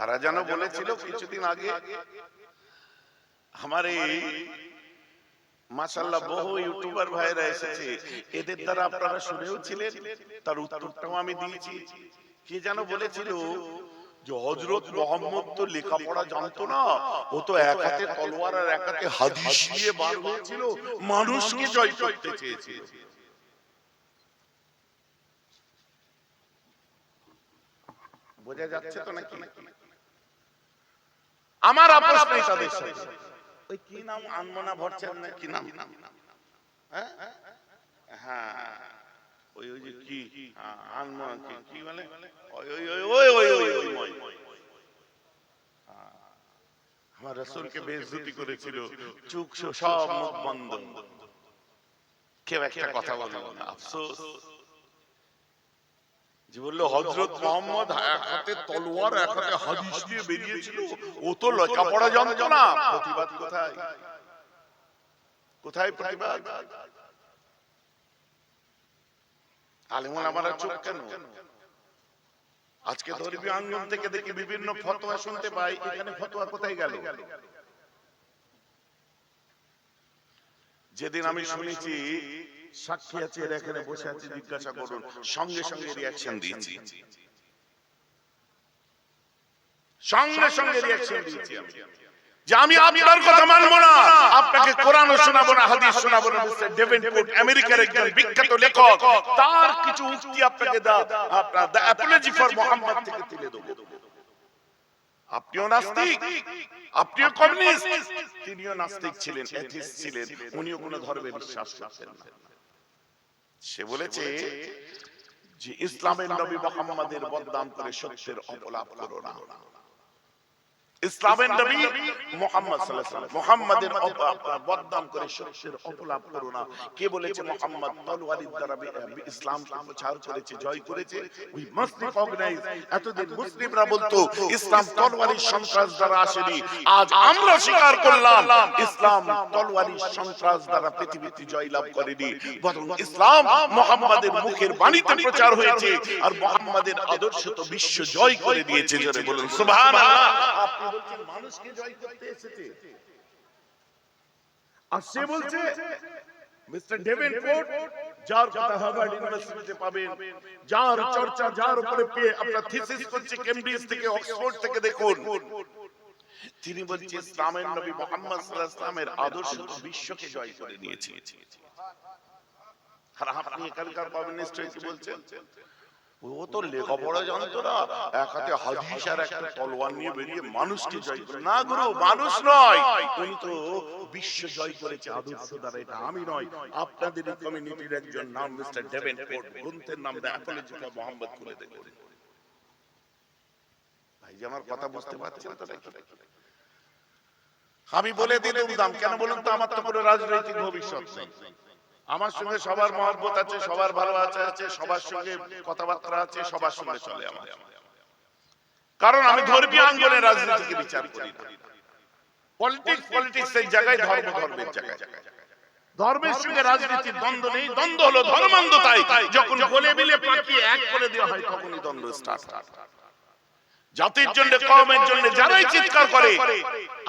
কারা যেন বলেছিল কিছুদিন আগে, আমার এই মাসাল্লাহ বহু ইউটিউবার ভাইরা এসেছে। এদের দ্বারা আপনারা শুনেও ছিলেন, তার উত্তরটাও আমি দিয়েছি। কে যেন বলেছিল যে হজরত মোহাম্মদ তো লেখাপড়া জানতো না, ও তো এক হাতে তলোয়ার আর এক হাতে হাদিস দিয়ে বার হয়েছিল, মানুষকে জয় করতে চেয়েছিল। বোঝা যাচ্ছে তো নাকি? আমার আপোষ নেই তাদের সাথে। ওই কি নাম? আনমনা ভরছেন না কি নাম? হ্যাঁ? হ্যাঁ। ওই ওই যে কি? হ্যাঁ, আনমনা কি? কি বলে? ওই ওই ওই ওই ওই ওই ওই ওই হ্যাঁ। আমার রসুলকে বেজুতি করেছিল। চুক সব মুখ বন্ধ। কেউ একটা কথা বলল না। আফসোস। যে বলল হজরত মোহাম্মদ এক হাতে তলোয়ার এক হাতে হাদিস দিয়ে বেরিয়েছিল। ও তো লেখাপড়া জানতো না প্রতিবাদ কোথায়? কোথায় প্রতিবাদ? আলিমুল আমার চুপ কেন? আজকে ধর্মীয় আঙ্গন থেকে দেখি বিভিন্ন ফতোয়া শুনতে পাই। এখানে ফতোয়া কোথায় গেল? যেদিন আমি শুনেছি সাক্ষী আছে, এরা এখানে বসে আছে, জিজ্ঞাসা করুন। সঙ্গে সঙ্গে রিয়াকশন দিয়েছি। সঙ্গে সঙ্গে রিয়াকশন দিয়েছি। যে আমি আপনার কথা মানবো না। আপনাকে কোরআনও শোনাবো না হাদিস শোনাবো না মিস্টার ডেভেনপোর্ট, আমেরিকার একজন বিখ্যাত লেখক। তার কিছু উক্তি আপনাকে দাও আপনার দ্য অ্যাপোলজি ফর মোহাম্মদ থেকে তুলে দেবো। আপনিও নাস্তিক। আপনিও কমিউনিস্ট তিনিও নাস্তিক ছিলেন ছিলেন। উনিও কোনো ধর্মে বিশ্বাস করতেন না। সে বলেছে যে ইসলামের নবী মোহাম্মদের বদনাম করে সত্যের অপলাপ করো না। ইসলামের নবী মোহাম্মদ মুহাম্মাদের বদনাম করে সত্যের অপলাপ করো না। কে বলেছে মোহাম্মদ তলোয়ারের দ্বারা বি- প্রচার করেছে জয় করেছে? উই মাস্ট রিকগনাইজ এতদিন মুসলিমরা বলতো ইসলাম তলোয়ারের সন্ত্রাস দ্বারা আসেনি। আজ আমরা স্বীকার করলাম ইসলাম তলোয়ারের সন্ত্রাস দ্বারা পৃথিবীতে জয়লাভ করেনি। বরং ইসলাম মোহাম্মদের মুখের বাণীতে প্রচার হয়েছে। আর মোহাম্মদের আদর্শ তো বিশ্ব জয় করে দিয়েছে জোরে বলুন। সুবহানাল্লাহ। বলছেন মানুষকে জয় করতে এসেছে। আর সে বলছে মিস্টার ডেভেনপোর্ট যার কথা হার্ভার্ড ইউনিভার্সিটিতে পাবেন যার চর্চা যার উপরে পেয়ে আপনার থিসিস করছে কেমব্রিজ থেকে অক্সফোর্ড থেকে দেখুন। তিনি বলছে ইসলামের নবী মোহাম্মদ সাল্লাল্লাহু আলাইহি আদর্শ বিশ্বকে জয় করে নিয়েছে। আর আপনি এখানকার হয়ে কি বলছেন ও তো জানতো না। এক হাতে হাদিস আর একটা তলোয়ার নিয়ে বেরিয়ে মানুষকে জয় করে। না গুরু, মানুষ নয়। তো বিশ্ব জয় করেছে, আদর্শ দ্বারা। এটা আমি নয়। আপনাদের কমিউনিটির একজন নাম মিস্টার গ্রন্থের নাম মোহাম্মদ ভাই আমার কথা বুঝতে পারছেন তো আমি বলে দিলাম দাম কেন বলুন তো, আমার তো কোনো রাজনৈতিক ভবিষ্যৎ নেই। আমার সঙ্গে সবার মহব্বত আছে সবার ভালো আছে আছে সবার সঙ্গে কথাবার্তা আছে সবার সঙ্গে চলে আমার কারণ আমি ধর্মীয় আঙ্গনে রাজনীতিকে বিচার করি। পলিটিক্স পলিটিক্স এর জায়গায় ধর্ম ধর্মের জায়গায়। ধর্মের সঙ্গে রাজনীতির দ্বন্দ্ব নেই। দ্বন্দ্ব হলো ধর্মান্ধতাই যখন গোলে মিলে পাকিয়ে এক করে দেওয়া হয় তখনই দ্বন্দ্ব স্টার্ট জাতির জন্য কমের জন্য যারাই চিৎকার করে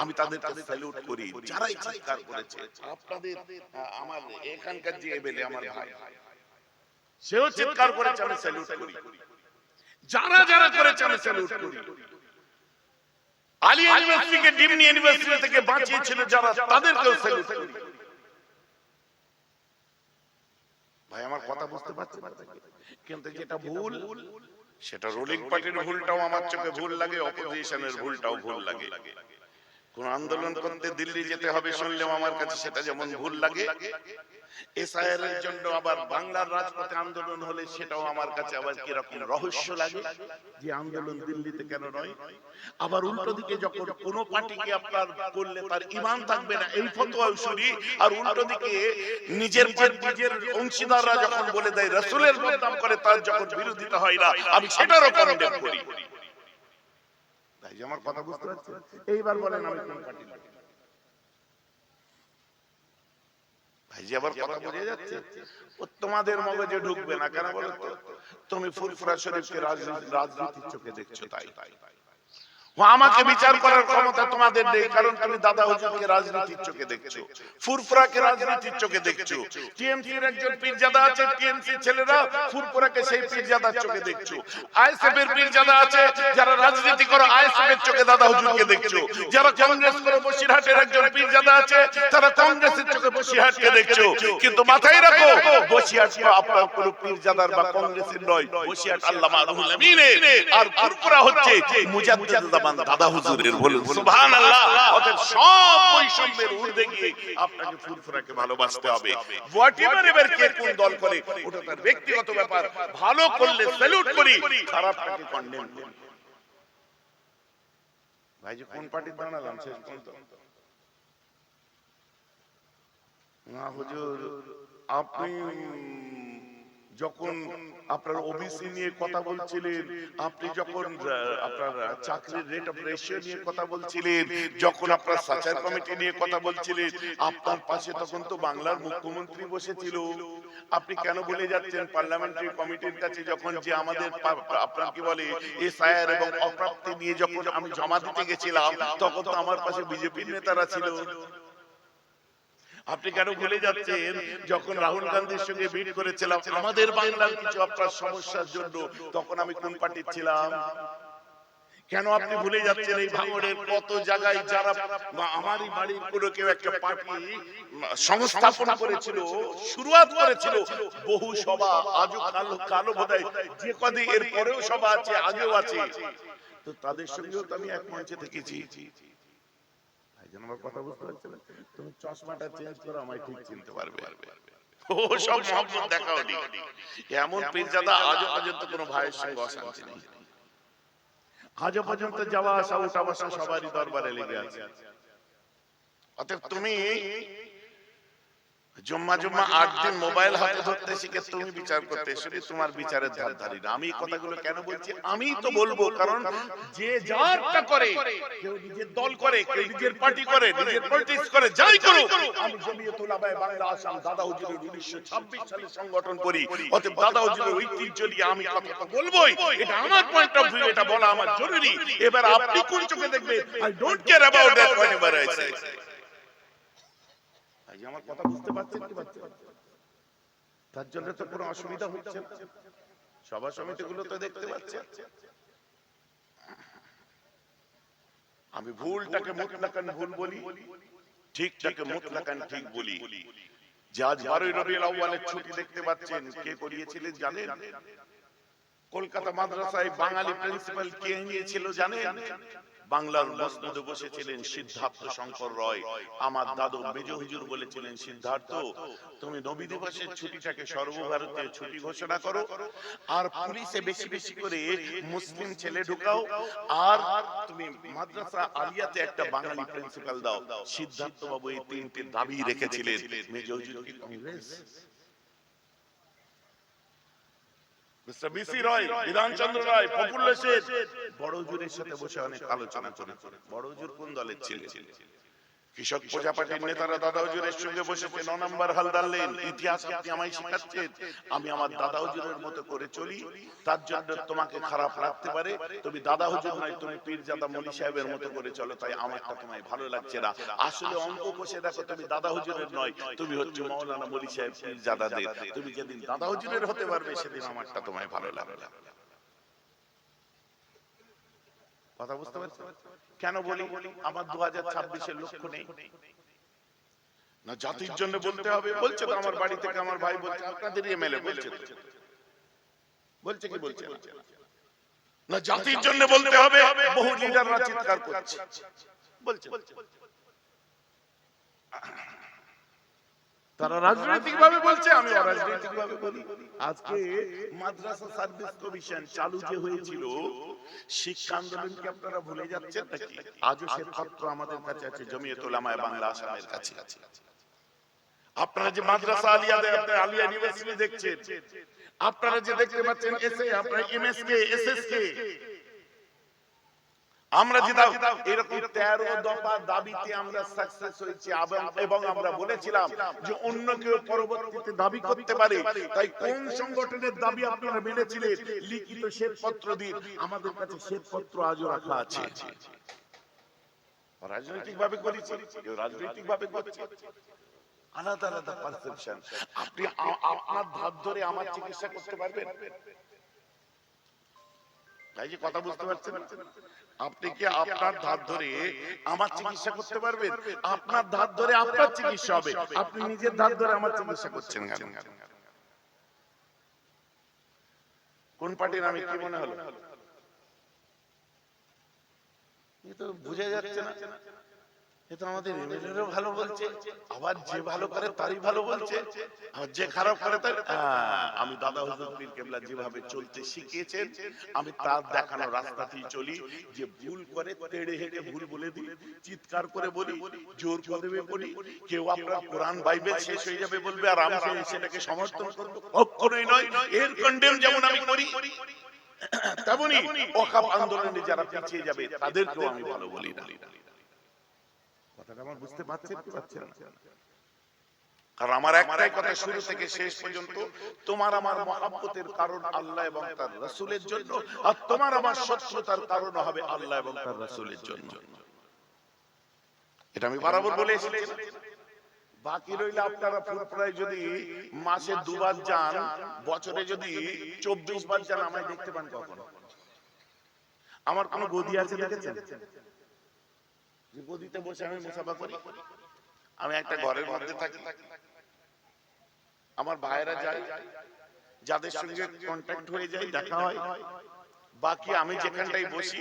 আমি তাদেরকে স্যালুট করি যারাই চিৎকার করেছে। আপনাদের আমার এখানকার যে এমএলএ আমার ভাই সেও চিৎকার করেছে আমি স্যালুট করি। যারা যারা করেছে আমি স্যালুট করি। আলী ইউনিভার্সিটিকে ডিমনি ইউনিভার্সিটি থেকে বাঁচিয়েছিল যারা তাদেরকেও স্যালুট করি। ভাই আমার কথা বুঝতে পারছেন? কিন্তু যেটা ভুল সেটা রুলিং পার্টির ভুলটাও আমার চোখে ভুল লাগে অপোজিশনের ভুলটাও ভুল লাগে। কোন আন্দোলন করতে দিল্লি যেতে হবে শুনলেও আমার কাছে সেটা যেমন ভুল লাগে। জন্য আবার বাংলার রাজপথে আন্দোলন হলে সেটাও আমার কাছে আবার রহস্য লাগে যে আন্দোলন দিল্লিতে কেন নয়? আবার উল্টো দিকে যখন কোন পার্টিকে আপনার করলে তার ইমান থাকবে না, এই শুনি, আর উল্টো দিকে নিজের নিজের অংশীদাররা যখন বলে দেয়, রসুলের বদনাম করে, তার যখন বিরোধিতা হয় না, আমি সেটারও কন্ডেম করি। ভাই যে আমার কথা বুঝতে পারছেন? এইবার বলেন আমি কোন পার্টি ভাই যে আবার কথা বোঝা যাচ্ছে। ও তোমাদের মগজে ঢুকবে না কেন বলো তুমি ফুরফুরা শরীফকে রাজনীতি রাজনীতির চোখে দেখছ তাই। ও আমাকে বিচার করার ক্ষমতা তোমাদের নেই কারণ তুমি দাদা হুজুরকে রাজনীতির চোখে দেখছ। ফুরফুরাকে রাজনীতির চোখে দেখছ। টিএমসির একজন পীরজাদা আছে টিএমসি ছেলেরা ফুরফুরাকে সেই পীরজাদার চোখে দেখছ। আইএসএফ এর পীরজাদা আছে যারা রাজনীতি করো আইএসএফ এর চোখে দাদা হুজুরকে দেখছ। যারা কংগ্রেস করে বসিরহাটের একজন পীরজাদা আছে তারা কংগ্রেসের চোখে বসিরহাটকে দেখছ। কিন্তু মাথায় রাখো বসিরহাট তো আপনার কোনো পীরজাদার বা কংগ্রেসের নয়। বসিরহাট আল্লামা রুহুল আমিনের। আর ফুরফুরা হচ্ছে মুজাদ্দিদ জামান দাদা হুজুরের বলুন। সুবহানাল্লাহ। অতএব সব বৈষম্যের ঊর্ধ্বে গিয়ে আপনাকে ফুরফুরাকে ভালোবাসতে হবে। হোয়াটএভার এবার কে কোন দল করে ওটা তার ব্যক্তিগত ব্যাপার। ভালো করলে স্যালুট করি খারাপটাকে কন্ডেম করি। ভাই যে কোন পার্টির দাঁড়ালাম শেষ পর্যন্ত? না হুজুর আপনি যখন আপনার ওবিসি নিয়ে কথা বলছিলেন, আপনি যখন আপনার চাকরির রেট অফ রেশিও নিয়ে কথা বলছিলেন, যখন আপনার সাচার কমিটি নিয়ে কথা বলছিলেন, আপনার পাশে তখন তো বাংলার মুখ্যমন্ত্রী বসেছিল। আপনি কেন বলে যাচ্ছেন পার্লামেন্টারি কমিটির কাছে যখন যে আমাদের আপনার কি বলে এসআইআর এবং অপ্রাপ্তি নিয়ে যখন আমি জমা দিতে গেছিলাম, তখন তো আমার পাশে বিজেপির নেতারা ছিল। আপনি কেন ভুলে যাচ্ছেন? যখন রাহুল গান্ধীর সঙ্গে মিট করেছিলাম আমাদের বাংলার কিছু আপনার সমস্যার জন্য তখন আমি কোন পার্টির ছিলাম? কেন আপনি ভুলে যাচ্ছেন এই ভাঙড়ের কত জায়গায় যারা আমারই বাড়ির কোনো কেউ একটা পার্টি সংস্থাপন করেছিল শুরুয়াত করেছিল বহু সভা আজও কালো কালো বোধহয় যে কদিন এর পরেও সভা আছে আগেও আছে। তো তাদের সঙ্গেও তো আমি এক মঞ্চে থেকেছি। ভাইজান আমার কথা বুঝতে পারছেন তুমি চশমাটা চেঞ্জ করো আমায় ঠিক চিনতে পারবে। ও সব মহব্বত দেখা হলি এমন পীরজাদা আজও পর্যন্ত কোনো ভাইয়ের সঙ্গে অশান্তি নেই। আজও পর্যন্ত যাওয়া আসা উঠা বসা সবারই দরবারে লেগে আছে। অতএব তুমি জম্মা জম্মা আট দিন মোবাইল হাতে ধরতে শিখে তুমি বিচার করতে এসে তোমার বিচারের ধার ধারি না আমি কথাগুলো কেন বলছি? আমি তো বলব কারণ যে যারটা করে কেউ নিজের দল করে কেউ নিজের পার্টি করে নিজের পলিটিক্স করে যাই করুক। আমি জমিয়ত উলামায়ে বাংলা আসাম দাদা হুজুরের 1926 সালে সংগঠন করি অতএব দাদা হুজুরের ঐতিহ্য নিয়ে আমি কথা তো বলবোই। এটা আমার পয়েন্ট অফ ভিউ এটা বলা আমার জরুরি। এবার আপনি কোন চোখে দেখবেন? I don't care about that whatever I say আমার কথা বুঝতে পারছেন কি পারছেন তার জন্য তো কোনো অসুবিধা হচ্ছে না। সভা সমিতি গুলো তো দেখতে পাচ্ছেন আমি ভুলটাকে মুতলাকান ভুল বলি, ঠিকটাকে মুতলাকান ঠিক বলি। যে আজ বারোই রবিউল আউয়ালের ছুটি দেখতে পাচ্ছেন, কে করিয়েছিলেন জানেন? কলকাতা মাদ্রাসায় বাঙালি প্রিন্সিপাল কে নিয়েছিল জানেন? বাংলার মসনদে বসেছিলেন সিদ্ধার্থ শঙ্কর রয়। আমার দাদু মেজ হুজুর বলেছিলেন, সিদ্ধার্থ, তুমি নবী দিবসের ছুটিটাকে সর্বভারতীয় ছুটি ঘোষণা করো আর পুলিশে বেশি বেশি করে মুসলিম ছেলে ঢুকাও আর তুমি মাদ্রাসা আলিয়াতে একটা বাঙালি প্রিন্সিপাল দাও। সিদ্ধার্থ বাবু এই তিনটি দাবি রেখেছিলেন। মেজ হুজুর কি Congress? Mister B C Roy, Bidhan Chandra Ray, Prafulla Sen সাথে বসে অনেক আলোচনা কোন দলের কৃষক নেতারা দাদা সঙ্গে বসেছে। ন নম্বর হালদার লেন, ইতিহাস আপনি আমায় আমি আমার দাদা হুজুরের মতো করে চলি। তার জন্য তোমাকে খারাপ লাগতে পারে। তুমি দাদা হুজুর নয়, তুমি পীরজাদা মলি সাহেবের মতো করে চলো। তাই আমারটা তোমায় ভালো লাগছে না। আসলে অঙ্ক কষে দেখো, তুমি দাদা হুজুরের নয়, তুমি হচ্ছে মৌলানা মলি সাহেব পীরজাদাদের। তুমি যেদিন দাদা হুজুরের হতে পারবে, সেদিন আমারটা তোমায় ভালো লাগবে। কথা বুঝতে পারছ কেন বলি? আমার দু হাজার ছাব্বিশের লক্ষ্য নেই। না জাতির জন্য বলতে হবে বলছে তো আমার বাড়ি থেকে আমার ভাই বলছে আপনাদের এমএলএ বলছে বলছে কি বলছে না? না জাতির জন্য বলতে হবে বহু লিডাররা চিৎকার করছে। বলছে তারা রাজনৈতিক ভাবে বলছে আমি অরাজনৈতিক ভাবে বলি। আজকে মাদ্রাসা সার্ভিস কমিশন চালু যে হয়েছিল শিক্ষা আন্দোলন কি আপনারা ভুলে যাচ্ছেন নাকি? আজও সে পত্র আমাদের কাছে আছে জমিয়ত উলামায়ে বাংলা আসামের কাছে আছে। আপনারা যে মাদ্রাসা আলিয়া আপনারা আলিয়া ইউনিভার্সিটি দেখছেন। আপনারা যে দেখতে পাচ্ছেন এসএ আপনারা এমএসকে এসএসকে। আমরা যে দাও এরকম তেরো দফা দাবিতে আমরা সাকসেস হয়েছি এবং- আমরা বলেছিলাম যে অন্য কেউ পরবর্তীতে দাবি করতে পারে। তাই কোন সংগঠনের দাবি আপনারা মেনেছিলেন? লিখিত শ্বেতপত্র দিন। আমাদের কাছে শ্বেতপত্র আজও রাখা আছে। রাজনৈতিক ভাবে করেছি। কেউ রাজনৈতিক ভাবে করছে। আলাদা আলাদা পারসেপশন আপনি আপনার ধার ধরে আমার চিকিৎসা করতে পারবেন? তাই যে কথা বুঝতে পারছেন? আপনি কি আপনার ধার ধরে আমার চিকিৎসা করতে পারবেন? আপনার ধার ধরে আপনার চিকিৎসা হবে। আপনি নিজের ধার ধরে আমার চিকিৎসা করছেন কেন? কোন? পার্টির আমি কি মনে হলো? তো বোঝা যাচ্ছে না। এ তো আমাদের এমএলএরও ভালো বলছে আবার যে ভালো করে তারই ভালো বলছে আর যে খারাপ করে তার আমি দাদা হুজুর পীর কেবলা যেভাবে চলতে শিখিয়েছেন আমি তার দেখানো রাস্তাতেই চলি যে ভুল করে তেড়ে হেঁটে ভুল বলে দিই চিৎকার করে বলি জোর করে বলি কেউ আপনার কোরআন বাইবেল শেষ হয়ে যাবে বলবে আর আমি সেটাকে সমর্থন করব কখনোই নয় এর কন্ডেম যেমন আমি করি তেমনি ওকাপ আন্দোলনে যারা পিছিয়ে যাবে তাদেরকেও আমি ভালো বলি না আমার বুঝতে পারছেন কি পারছেন? কারণ আমার একটাই কথা, শুরু থেকে শেষ পর্যন্ত তোমার আমার মহাব্বতের কারণ আল্লাহ এবং তার জন্য, আর তোমার আমার শত্রুতার কারণ হবে আল্লাহ এবং তার জন্য। এটা আমি বরাবর বাকি রইলে আপনারা যদি মাসে দুবার যান, বছরে যদি চব্বিশ বার যান, আমায় দেখতে পান কখন। আমার কোনো গদি আছে দেখেছেন? যে গদিতে বসে আমি মুসাফা করি। আমি একটা ঘরের মধ্যে থাকি। আমার ভাইয়েরা যায় যাদের সঙ্গে কন্ট্যাক্ট হয়ে যায় দেখা হয়। বাকি আমি যেখানটাই বসি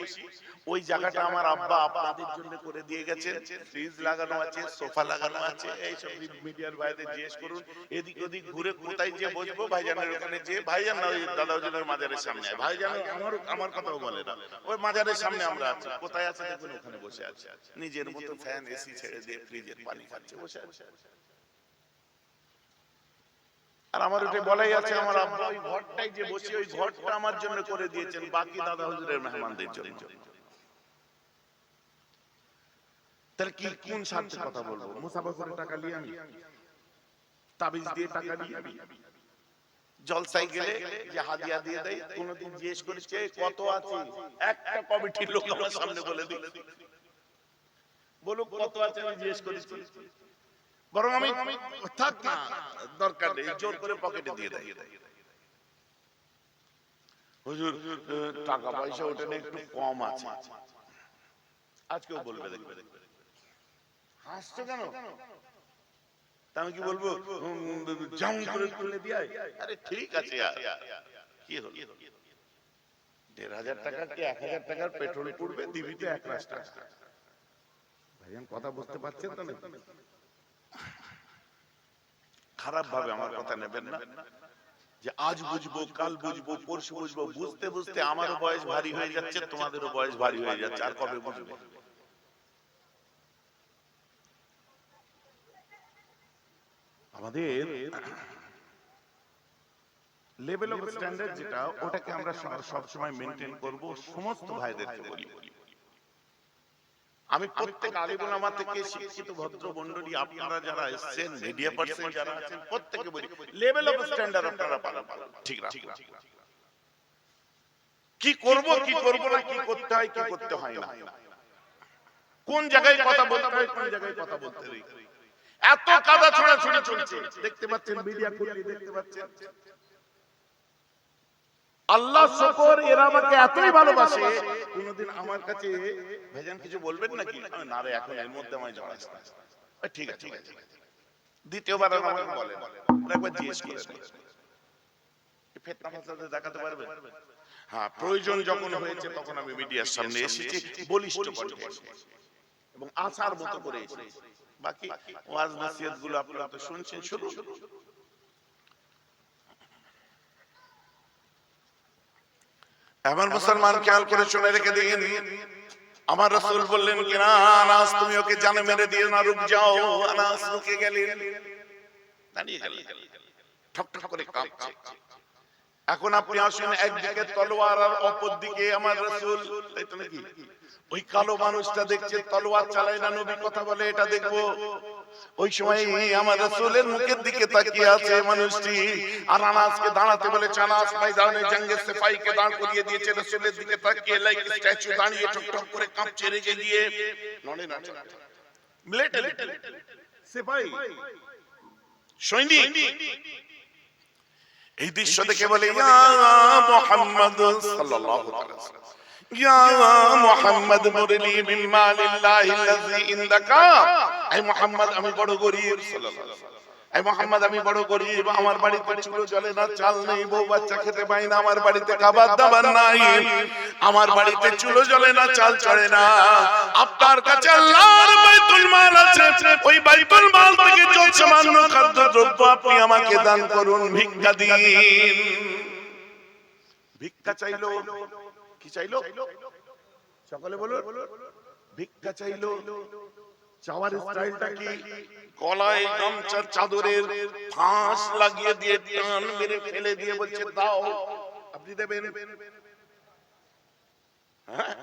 ওই জায়গাটা আমার আব্বা আপনাদের জন্য করে দিয়ে গেছে ফ্রিজ লাগানো আছে সোফা লাগানো আছে এইসব মিডিয়ার বাইরে জিজ্ঞেস করুন। এদিক ওদিক ঘুরে কোথায় যে বসবো? ভাইজানের ওখানে যে ভাইজান না ওই দাদা ওজনের মাজারের সামনে ভাইজান আমার আমার কথাও বলে না। ওই মাজারের সামনে আমরা আছি। কোথায় আছে দেখুন ওখানে বসে আছে। নিজের মতো ফ্যান এসি ছেড়ে দিয়ে ফ্রিজের পানি খাচ্ছে বসে আছে। আর আমার ওটা বলাই আছে আমার আব্বা ওই ঘরটাই যে বসে ওই ঘরটা আমার জন্য করে দিয়েছেন বাকি দাদা হুজুরের মেহমানদের জন্য। তাহলে কি কোন স্বার্থে কথা বলব? মুসাফা করে টাকা নিয়ে আমি। তাবিজ দিয়ে টাকা নিয়ে আমি। জলসাই গেলে যে হাদিয়া দিয়ে দেয় কোনদিন জিজ্ঞেস করেছে কত আছে? একটা কমিটির লোক আমার সামনে বলে দিল। বলুক কত আছে আমি জিজ্ঞেস করেছি। বরং আমি থাক না দরকার নেই জোর করে পকেটে দিয়ে দেয়। হুজুর টাকা পয়সা ওটা একটু কম আছে। আজকেও বলবে দেখবে। হাসছো কেন? আমি কি বলব? যেমন করে তুলে দিয়ে আরে ঠিক আছে। কি হলো? দেড় হাজার টাকা কি এক হাজার টাকার পেট্রোল পড়বে? দিবি তো এক টাকা। ভাইজান কথা বুঝতে পারছেন তো নাকি? খারাপ ভাবে আমার কথা নেবেন না। যে আজ বুঝব, কাল বুঝব, পরশু বুঝব, বুঝতে বুঝতে আমারও বয়স ভারী হয়ে যাচ্ছে, তোমাদেরও বয়স ভারী হয়ে যাচ্ছে, আর কবে বুঝবে? আমাদের লেভেল অফ স্ট্যান্ডার্ড যেটা, ওটাকে আমরা সব সময় মেনটেন করব, সমস্ত ভাইদেরকে বলি। আমি প্রত্যেক আলিমুল আমার থেকে শিক্ষিত ভদ্র মন্ডলী আপনারা যারা এসেছেন মিডিয়া পার্সন যারা আছেন প্রত্যেকে বলি লেভেল অফ স্ট্যান্ডার্ড আপনারা পালন করুন। ঠিক ঠিক কি করব কি করব না কি করতে হয় কি করতে হয় না। কোন জায়গায় কথা বলতে হয় কোন জায়গায় কথা বলতে নেই এত কাদা ছড়াছড়ি চলছে। দেখতে পাচ্ছেন মিডিয়া খুললে দেখতে পাচ্ছেন। আল্লাহ শকর এরা আমাকে এতই ভালোবাসে। কোনদিন আমার কাছে ভাইজান কিছু বলবেন নাকি? না রে এখন এর মধ্যে আমায় জড়াস না। ঠিক আছে ঠিক আছে দ্বিতীয়বার আমাকে ওরা একবার জিজ্ঞেস করে ফেতনা ফাসাদে দেখাতে পারবেন হ্যাঁ প্রয়োজন যখন হয়েছে তখন আমি মিডিয়ার সামনে এসেছি বলিষ্ঠ কণ্ঠে। এবং আসার মতো করে এসেছি। বাকি ওয়াজ নসিহতগুলো আপনারা তো শুনছেন শুরু এমন মুসলমান খেয়াল করে শুনে রেখে দিন। আমার রসুল বললেন কি না আনাস তুমি ওকে জানে মেরে দিয়ে না রুক যাও। আনাস রুকে গেলেন। দাঁড়িয়ে গেলেন। ঠক ঠক করে কাঁপছে। এখন আপনি আসুন একদিকে তলোয়ার আর অপর দিকে আমার রসুল। এটা নাকি? ওই কালো মানুষটা দেখছে, তলোয়ার চালায় না, নবী কথা বলে, এটা দেখব। ওই সময় আমার রসুলের মুখের দিকে তাকিয়ে আছে মানুষটি। আর আনাসকে দাঁড়াতে বলে চানাস ময়দানে জঙ্গে সিপাহীকে দাঁড় করিয়ে দিয়েছে, রসুলের দিকে তাকিয়ে লাইক স্ট্যাচু দাঁড়িয়ে ঠক করে কাঁপছে, রেগে গিয়ে। নড়ে না মিলিটারি সৈনিক। এই দৃশ্য দেখে বলে ইয়া মুহাম্মদ সাল্লাল্লাহু আলাইহি ওয়াসাল্লাম। মুহাম্মদ মুরলি মালিল্লাহি আল্লাযী ইনদাকা এই মুহাম্মদ আমি বড় গরিব। সাল্লাল্লাহু আলাইহি ওয়াসাল্লাম এই মোহাম্মদ, আমি বড় গরিব, আমার বাড়িতে চুলো জলে না চাল নেই, বউ বাচ্চা খেতে পাই না, আমার বাড়িতে খাবার দাবার নাই। আমার বাড়িতে চুলো জলে না চাল চড়ে না। আপনার কাছে আল্লাহর বাইতুল মাল আছে। ওই বাইতুল মাল থেকে যত সামান্য খাদ্য দ্রব্য আপনি আমাকে দান করুন, ভিক্ষা দিন। ভিক্ষা চাইলো? কি চাইলো? সকলে বলুন। ভিক্ষা চাইলো? চাওয়ার স্টাইলটা কি? গলায় গামছার চাদরের ফাঁস লাগিয়ে দিয়ে টান মেরে ফেলে দিয়ে বলছে, দাও। আপনি দেবেন? হ্যাঁ?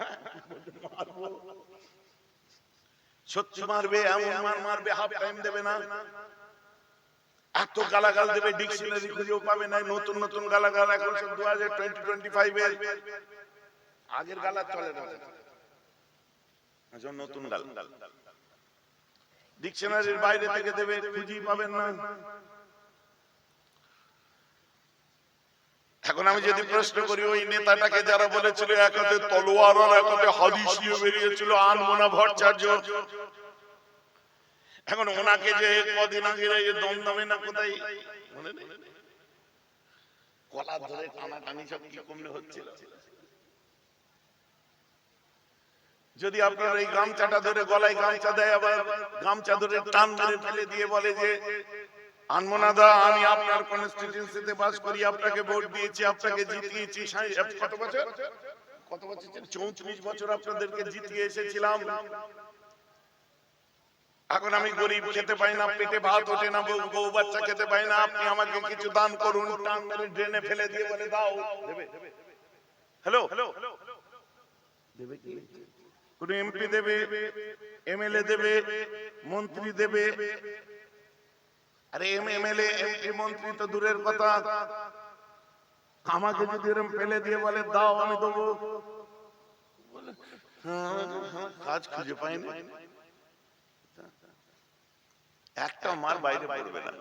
সত্যি মারবে, এমন মার মারবে, হাফ টাইম দেবে না। এত গালাগাল দেবে, ডিকশনারি খুঁজেও পাবে না। নতুন নতুন গালাগাল, এখন সব দু হাজার টোয়েন্টি টোয়েন্টি ফাইভে আগের গালা চলে না। এখন নতুন গাল। ডিকশনারির বাইরে থেকে দেবে খুঁজেই পাবেন না। এখন আমি যদি প্রশ্ন করি ওই নেতাটাকে যারা বলেছিল এক হাতে তলোয়ার আর এক হাতে হাদিস নিয়ে বেরিয়েছিল আনমোনা ভট্টাচার্য। এখন ওনাকে যে কদিন আগে এই দমদমে না কোথায়? মনে নেই? কলা ধরে টানাটানি সব কি কমলে হচ্ছিল? যদি আপনার এই গামছাটা ধরে গলায় গামছা দেয় আবার গামছা ধরে টান মেরে ফেলে দিয়ে বলে যে আনমনা দা আমি আপনার কনস্টিটিউন্সিতে বাস করি আপনাকে ভোট দিয়েছি আপনাকে জিতিয়েছি কত বছর? কত বছর? চৌত্রিশ বছর আপনাদেরকে জিতিয়ে এসেছিলাম। এখন আমি গরিব খেতে পাই না পেটে ভাত ওঠে না বউ বউ বাচ্চা খেতে পাই না আপনি আমাকে কিছু দান করুন টান মেরে ড্রেনে ফেলে দিয়ে বলে দাও। দেবে? হ্যালো দেবে কি? কোন এমপি দেবে এমএলএ দেবে মন্ত্রী দেবে। আরে এম এমএলএ এমপি মন্ত্রী তো দূরের কথা। আমাকে যদি এরকম ফেলে দিয়ে বলে দাও আমি দেবো। হ্যাঁ, কাজ খুঁজে পাইনি। একটা মার বাইরে পড়বে না।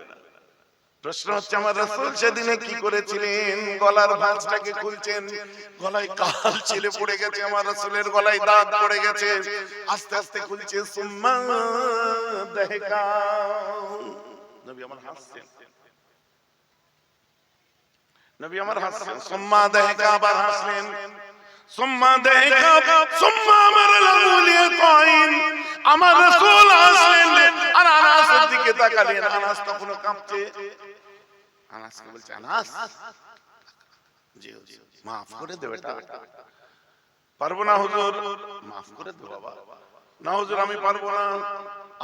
প্রশ্ন হচ্ছে আমার রাসূল সেদিনে কি করেছিলেন? গলার ভাঁজটাকে খুলছেন? গলায় কাল ছিলে পড়ে গেছে আমার রাসূলের গলায় দাগ পড়ে গেছে। আস্তে আস্তে খুলছে সুম্মা দেহকা নবী আমার হাসছেন। নবী আমার হাসছেন। সুম্মা দেহকা আবার হাসলেন। সুম্মা দেহকা সুম্মা আমার লামুলিয়ে কইন আমার রাসূল হাসলেন আর আনাসের দিকে তাকালেন আনাস তখনও কাঁপছে। আনাসকে বলছে আনাস মাফ করে দেবে এটা পারব না হুজুর মাফ করে দেবো বাবা। না হুজুর আমি পারব না।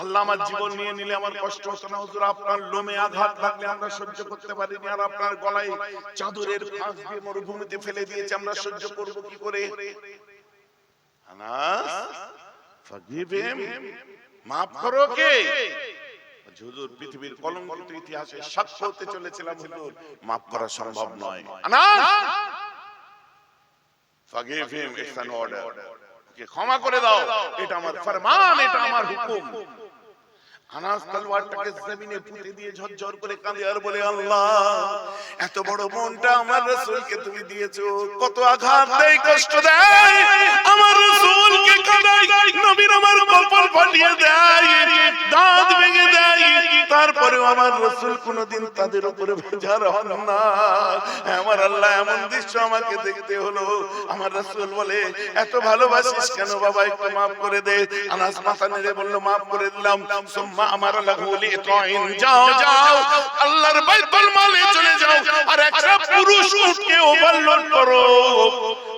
আল্লাহ আমার জীবন নিয়ে নিলে আমার কষ্ট হতো না। হুজুর আপনার লোমে আঘাত লাগলে আমরা সহ্য করতে পারিনি আর আপনার গলায় চাদরের ফাঁস দিয়ে মরুভূমিতে ফেলে দিয়েছে আমরা সহ্য করব কি করে? আনাস ফরগিভ হিম মাফ করো কে? হুজুর পৃথিবীর কলঙ্কিত ইতিহাসে সাক্ষ্য হতে চলেছিলাম হুজুর। মাফ করা সম্ভব নয়। Anas! Forgive him it's order ক্ষমা করে দাও। এটা আমার ফরমান এটা আমার হুকুম। আনাস তলোয়ারটাকে জমিনে পুঁতে দিয়ে ঝরঝর করে কাঁদে আর বলে, আল্লাহ, এত বড় মনটা আমার রাসূলকে তুমি দিয়েছ। কত আঘাত দেয়, কষ্ট দেয়। আমার কাঁদাই নবীর আমার কপাল ফাটিয়ে দেয়, দাঁত ভেঙে দেয়। তারপরেও আমার রাসূল কোনোদিন তাদের উপরে বেজার হন না। আমার আল্লাহ এমন দৃশ্য আমাকে দেখতে হলো। আমার রাসূল বলে, এত ভালোবাসিস কেন বাবা? একটু মাফ করে দে। আনাস মাথা নেড়ে বলল করে দিলাম। আমার লাহুলি তাইন যাও যাও, আল্লাহর বাইতুল মালে চলে যাও। আর একটা পুরুষ উটকে ওভারলোড করো।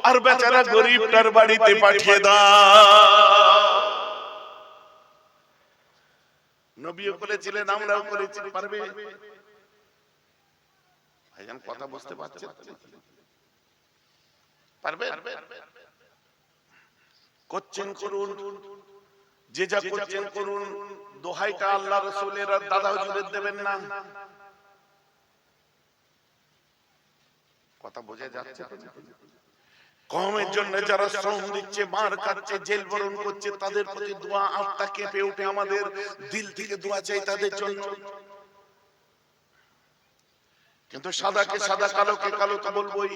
আর বেচারা গরিবটার বাড়িতে পাঠিয়ে দাও। নবীও করেছিলেন আমরাও করেছি, পারবে? ভাইজান, কথা বুঝতে পারছেন? পারবে করছেন করুন। যে যা করছেন করুন, দোহাইটা আল্লাহ রসুলের আর দাদা হুজুরের দেবেন না। কথা বোঝা যাচ্ছে? কমের জন্য যারা শ্রম দিচ্ছে, মার খাচ্ছে, জেল বরণ করছে, তাদের প্রতি দোয়া আত্মা কেঁপে উঠে আমাদের। দিল থেকে দোয়া চাই তাদের জন্য। কিন্তু সাদাকে সাদা, কালোকে কালো তো বলবোই।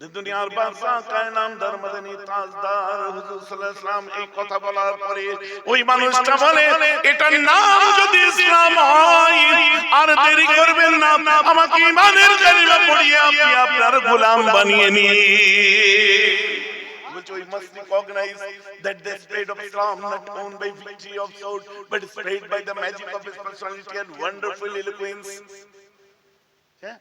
দুনিয়ার বাদশা কায়নাম ধর্মদানি তাজদার হুজুর সাল্লাল্লাহু আলাইহি ওয়াসাল্লাম এই কথা বলার পরে ওই মানুষটা বলে এটার নাম যদি ইসলাম হয় আর দেরি করবেন না আমাকে ইমানের কালিমা পড়িয়ে আপনি আপনার গোলাম বানিয়ে নিয়ে which we must recognize that the spread of Islam not owned by victory of sword, but spread by the magic of his personality and wonderful eloquence. হ্যাঁ?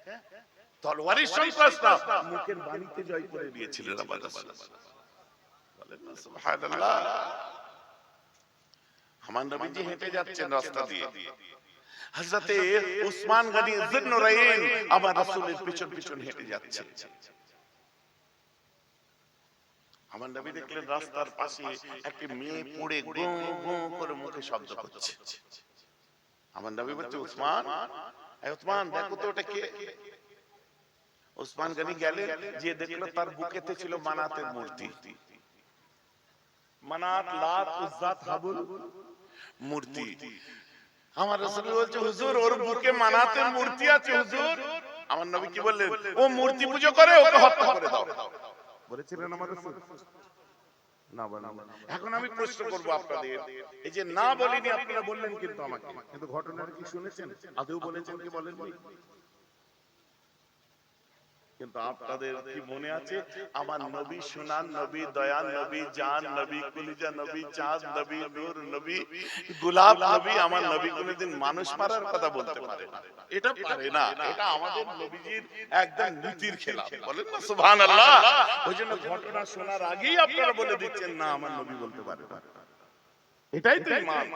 তলোয়ারের সন্ত্রাস না মুখের বাণীতে জয় করে দিয়েছিলেন আমার নবীজি হেঁটে যাচ্ছেন রাস্তা দিয়ে। হযরতে উসমান গনি জিন্নুরাইন আমার রাসূলের পিছন পিছন হেঁটে যাচ্ছে। আমার নবী দেখলেন রাস্তার পাশে একটি মেয়ে পড়ে গো গো করে মুখে শব্দ করছে। আমার নবী বলছে উসমান এই উসমান দেখো তো ওটা কে? উসমান গনি গেলে যে দেখল তার বুকেতে ছিল মানাতের মূর্তি। মানাত, লাত, উজ্জাত, হাবুল মূর্তি। আমার বলছে, হুজুর, ওর বুকে মানাতের মূর্তি আছে, হুজুর। আমার নবী কি বললেন? ও মূর্তি করে, ওকে হত্যা করে দাও। বলেছিলেন আমার এখন আমি প্রশ্ন করব আপনাদের। এই যে না বলিনি, আপনারা বললেন কিন্তু আমাকে। কিন্তু ঘটনাটা কি শুনেছেন? আদৌ বলেছেন কি বলেননি? কিন্তু আপনাদের কি মনে আছে? আমার নবী সুনান নবী দয়ান নবী জান নবী কুলিজা নবী চাঁদ নবী নূর নবী গোলাপ নবী আমার নবী কোনদিন মানুষ মারার কথা বলতে পারে না। এটা পারে না। এটা আমাদের নবীজির একদম নীতির খেলাফ বলেন না সুবহানাল্লাহ। ওই জন্য ঘটনা শোনার আগেই আপনারা বলে দিচ্ছেন না আমার নবী বলতে পারে না। এটাই তো ইমান।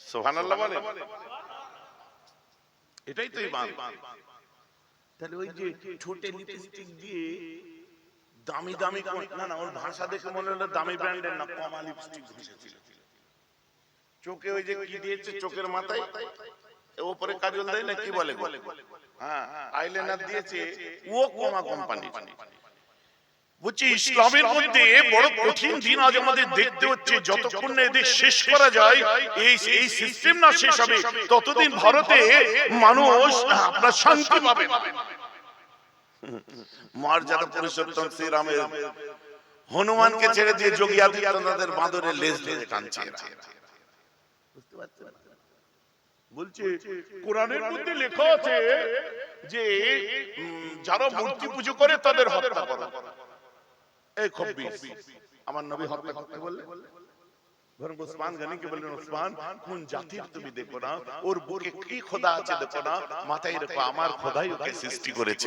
সুবহানাল্লাহ বলে। এটাই তো ইমান। তাহলে ওই যে ঠোঁটে লিপস্টিক দিয়ে দামি দামি না না ওর ভাষা দেখে মনে হলো দামি ব্র্যান্ডের না কমা লিপস্টিক ঘষেছিল। চোখে ওই যে কি দিয়েছে চোখের মাথায়? ওপরে কাজল দেয় না কি বলে? হ্যাঁ আইলাইনার দিয়েছে ও কমা কোম্পানি বলছি ইসলামের মধ্যে বড় কঠিন দিন আজ আমাদের দেখতে হচ্ছে। যতক্ষণ না এদের শেষ করা যায় এই এই সিস্টেম না শেষ হবে। ততদিন ভারতে মানুষ আপনার শান্তি পাবে না। মর্যাদা পুরুষোত্তম শ্রীরামের হনুমানকে ছেড়ে দিয়ে যোগী আদিত্যনাথের বাঁদরের লেজ ধরে টানছে বুঝতে পারছেন? বলছে কোরআনের মধ্যে লেখা আছে যে যারা মূর্তি পুজো করে তাদের হত্যা করো। এই খব্বি আমার নবী হত্যা করতে বললে বরং ওসমান গানিকে বললেন? ওসমান কোন জাতির তুমি দেখো না? ওর বুকে কি খোদা আছে দেখো না? মাথায় রেখো আমার খোদাই ওকে সৃষ্টি করেছে।